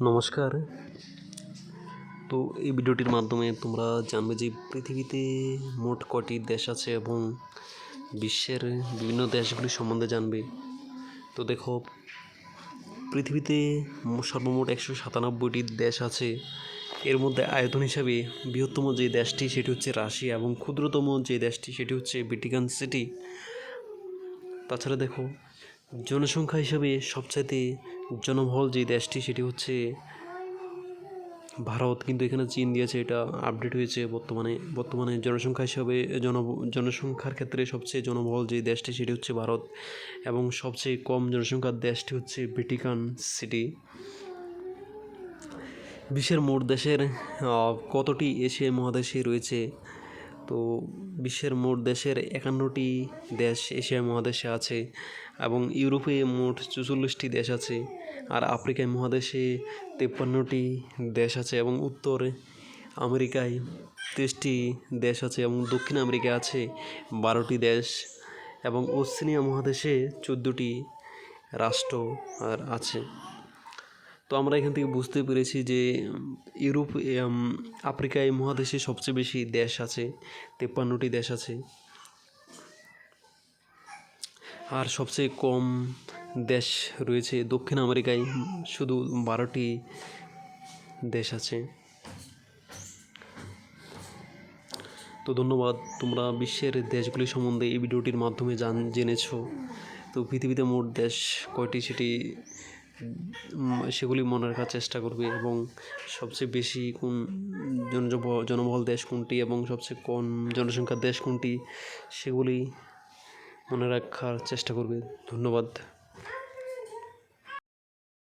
নমস্কার। তো এই ভিডিওটির মাধ্যমে তোমরা জানবে যে পৃথিবীতে মোট কটি দেশ আছে এবং বিশ্বের বিভিন্ন দেশগুলি সম্বন্ধে জানবে। তো দেখো, পৃথিবীতে সর্বমোট একশো সাতানব্বইটি দেশ আছে। এর মধ্যে আয়তন হিসাবে বৃহত্তম যে দেশটি, সেটি হচ্ছে রাশিয়া এবং ক্ষুদ্রতম যে দেশটি, সেটি হচ্ছে ভ্যাটিকান সিটি। তাছাড়া দেখো, জনসংখ্যা হিসাবে সবচাইতে জনবহুল যে দেশটি, সেটি হচ্ছে ভারত। কিন্তু এখানে চীন দিয়েছে, এটা আপডেট হয়েছে বর্তমানে। বর্তমানে জনসংখ্যা হিসাবে জন জনসংখ্যার ক্ষেত্রে সবচেয়ে জনবহুল যে দেশটি, সেটি হচ্ছে ভারত। এবং সবচেয়ে কম জনসংখ্যার দেশটি হচ্ছে ভ্যাটিকান সিটি বিশ্বের মোট দেশের কতটি এশিয়া মহাদেশে রয়েছে? তো বিশ্বের মোট দেশের একান্নটি দেশ এশিয়া মহাদেশে আছে এবং ইউরোপে মোট চুচল্লিশটি দেশ আছে। আর আফ্রিকায় মহাদেশে তেপ্পান্নটি দেশ আছে এবং উত্তর আমেরিকায় তেইশটি দেশ আছে এবং দক্ষিণ আমেরিকায় আছে বারোটি দেশ এবং ওসেনিয়া মহাদেশে চোদ্দোটি রাষ্ট্র আর আছে। তো আমরা এখান থেকে বুঝতে পেরেছি যে ইউরোপ আফ্রিকা এই মহাদেশে সবচেয়ে বেশি দেশ আছে, তেপ্পান্নটি দেশ আছে। আর সবচেয়ে কম দেশ রয়েছে দক্ষিণ আমেরিকায়, শুধু বারোটি দেশ আছে। তো ধন্যবাদ, তোমরা বিশ্বের দেশগুলি সম্বন্ধে এই ভিডিওটির মাধ্যমে জান, জেনেছো। তো পৃথিবীতে মোট দেশ কয়টি সেটি সেগুলি মনে রাখার চেষ্টা করবে এবং সবচেয়ে বেশি কোন জনবহ- জনবহুল দেশ কোনটি এবং সবচেয়ে কম জনসংখ্যার দেশ কোনটি, সেগুলি মনে রাখার চেষ্টা করবে। ধন্যবাদ।